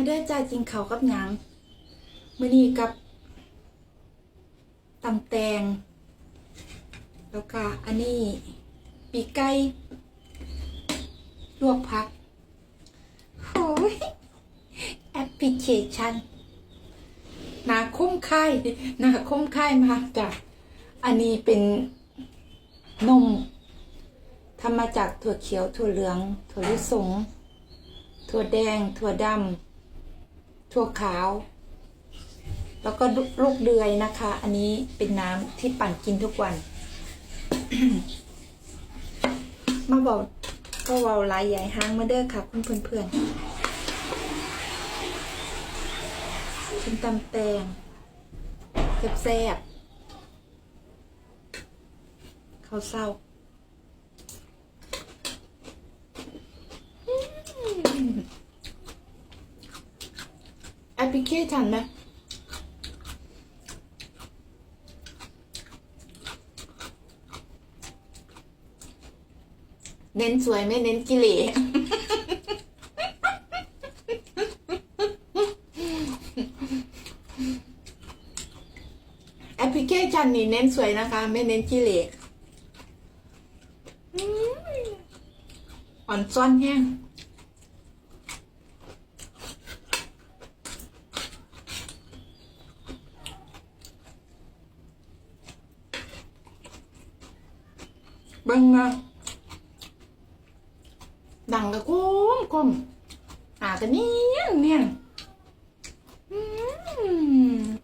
มาเด้อจ้ากินข้ากับหยังมื้อนี้กับตำแตง แล้วก็อันนี้ปีกไก่ลวกผักโอ้ยแอปพลิเคชันหนาคุ้มค่ายหนาคุ้มค่ายมากจ้ะอันนี้เป็นนมทำมาจากถั่วเขียว ถั่วเหลือง ถั่วลิสง ถั่วแดง ถั่วดำ ถั่วขาว แล้วก็ลูกเดือยนะคะ อันนี้เป็นน้ำที่ปั่นกินทุกวัน มาบอกก็เวาหลายใหญ่ห้างมาเด้อค่ะคุณเพื่อนๆเป็นตำแตงแซ่บๆข้าวเศร้า แอปพลิเคชันไหมเน้นสวยไม่เน้นกิเลสแอปพลิเคชันนี่เน้นสวยนะคะ ไม่เน้นกิเลสอ่อนซ้อนแห้ง เบิ่งมาดังกะกุ้มกุ้มหากันเนียนเนียน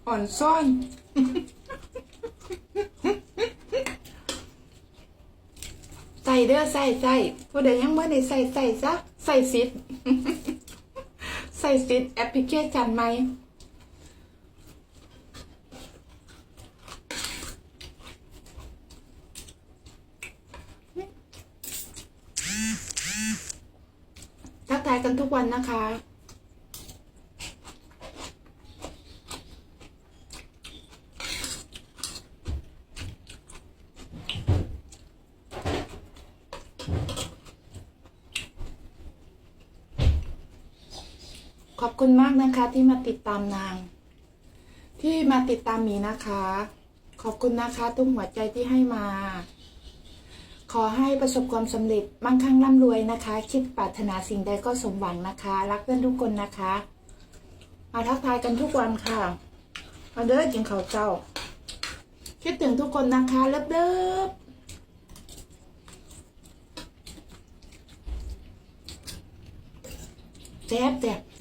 อ่อนซ่อนใส่เด้อใส่ใส่ผู้ใดยังไม่ได้ใส่ใส่ซะใส่ซิดใส่ซิดแอปพลิเคชันไหม ทั กันทุกวันนะคะ ขอบคุณมากนะคะที่มาติดตามนาง ที่มาติดตามมีนะคะ ขอบคุณนะคะทุกหัวใจที่ให้มา อให้ประสบความสำเร็จมั่งคั่งร่ำรวยนะคะ คิดปรารถนาสิ่งใดก็สมหวังนะคะ รักเพื่อนทุกคนนะคะ มาทักทายกันทุกวันค่ะมาเด้อกินข้าวเจ้า คิดถึงทุกคนนะคะเลิฟเลิฟแซ่บแซ่บ